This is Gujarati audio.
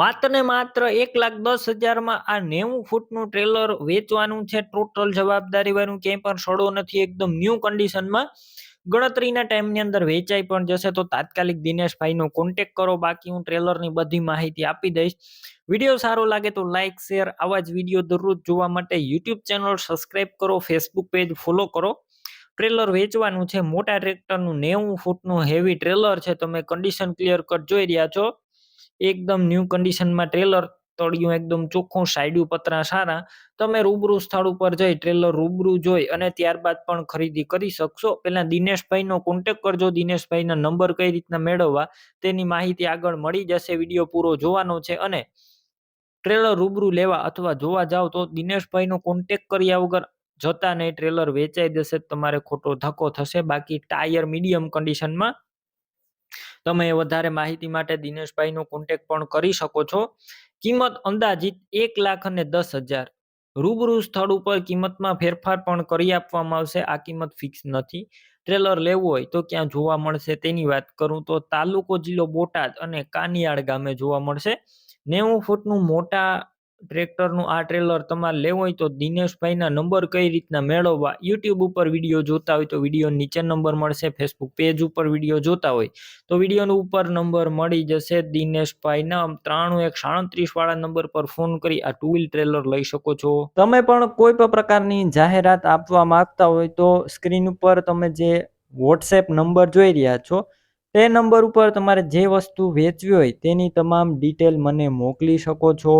માત્ર ને માત્ર એક લાખ દસ હજારમાં આ નેવું ફૂટનું ટ્રેલર વેચવાનું છે. ટોટલ જવાબદારી વાળું ક્યાંય પણ સડો નથી. એકદમ ન્યૂ કન્ડિશનમાં ગણતરીના ટાઈમની અંદર વેચાઈ પણ જશે. તો તાત્કાલિક દિનેશભાઈનો કોન્ટેક કરો. બાકી હું ટ્રેલરની બધી માહિતી આપી દઈશ. વીડિયો સારો લાગે તો લાઇક શેર આવા જ વીડિયો દરરોજ જોવા માટે યુટ્યુબ ચેનલ સબસ્ક્રાઇબ કરો. ફેસબુક પેજ ફોલો કરો. ટ્રેલર વેચવાનું છે. મોટા ટ્રેક્ટરનું નેવું ફૂટનું હેવી ટ્રેલર છે. તમે કન્ડિશન ક્લિયર કટ જોઈ રહ્યા છો. એકદમ ન્યૂ કન્ડિશનમાં ટ્રેલર તળિયું એકદમ ચોખ્ખું સાઈડ્યું પતરા સારા. તમે રૂબરૂ સ્થળ ઉપર જઈ ટ્રેલર રૂબરૂ જોઈ અને ત્યારબાદ પણ ખરીદી કરી શકશો. પહેલાં દિનેશભાઈનો કોન્ટેક કરજો. દિનેશભાઈના નંબર કઈ રીતના મેળવવા તેની માહિતી આગળ મળી જશે. વીડિયો પૂરો જોવાનો છે અને ટ્રેલર રૂબરૂ લેવા અથવા જોવા જાવ તો દિનેશભાઈનો કોન્ટેક કર્યા વગર જતા નહીં ટ્રેલર વેચાઈ જશે. તમારે ખોટો ધક્કો થશે. બાકી ટાયર મીડિયમ કન્ડિશનમાં તમે વધારે માહિતી માટે દિનેશભાઈનો કોન્ટેક પણ કરી શકો છો. કિંમત અંદાજિત એક લાખ અને દસ હજાર. રૂબરૂ સ્થળ ઉપર કિંમતમાં ફેરફાર પણ કરી આપવામાં આવશે. આ કિંમત ફિક્સ નથી. ટ્રેલર લેવું હોય તો ક્યાં જોવા મળશે તેની વાત કરું તો તાલુકો જિલ્લો બોટાદ અને કાનિયાળ ગામે જોવા મળશે. નેવું ફૂટનું મોટા ટ્રેક્ટરનું આ ટ્રેલર તમારે લેવું હોય તો દિનેશભાઈના નંબર કઈ રીતના મેળવવા યુટ્યુબ ઉપર વીડિયો જોતા હોય તો વીડિયો નીચે નંબર મળશે ફેસબુક પેજ ઉપર વીડિયો જોતા હોય તો વિડીયોનો ઉપર નંબર મળી જશે. દિનેશભાઈના ત્રાણું એક સાડત્રીસ વાળા નંબર પર ફોન કરી આ ટુ વ્હીલ ટ્રેલર લઈ શકો છો. તમે પણ કોઈ પણ પ્રકારની જાહેરાત આપવા માંગતા હોય તો સ્ક્રીન ઉપર તમે જે વોટ્સએપ નંબર જોઈ રહ્યા છો, તે નંબર ઉપર તમારે જે વસ્તુ વેચવી હોય તેની તમામ ડિટેલ મને મોકલી શકો છો.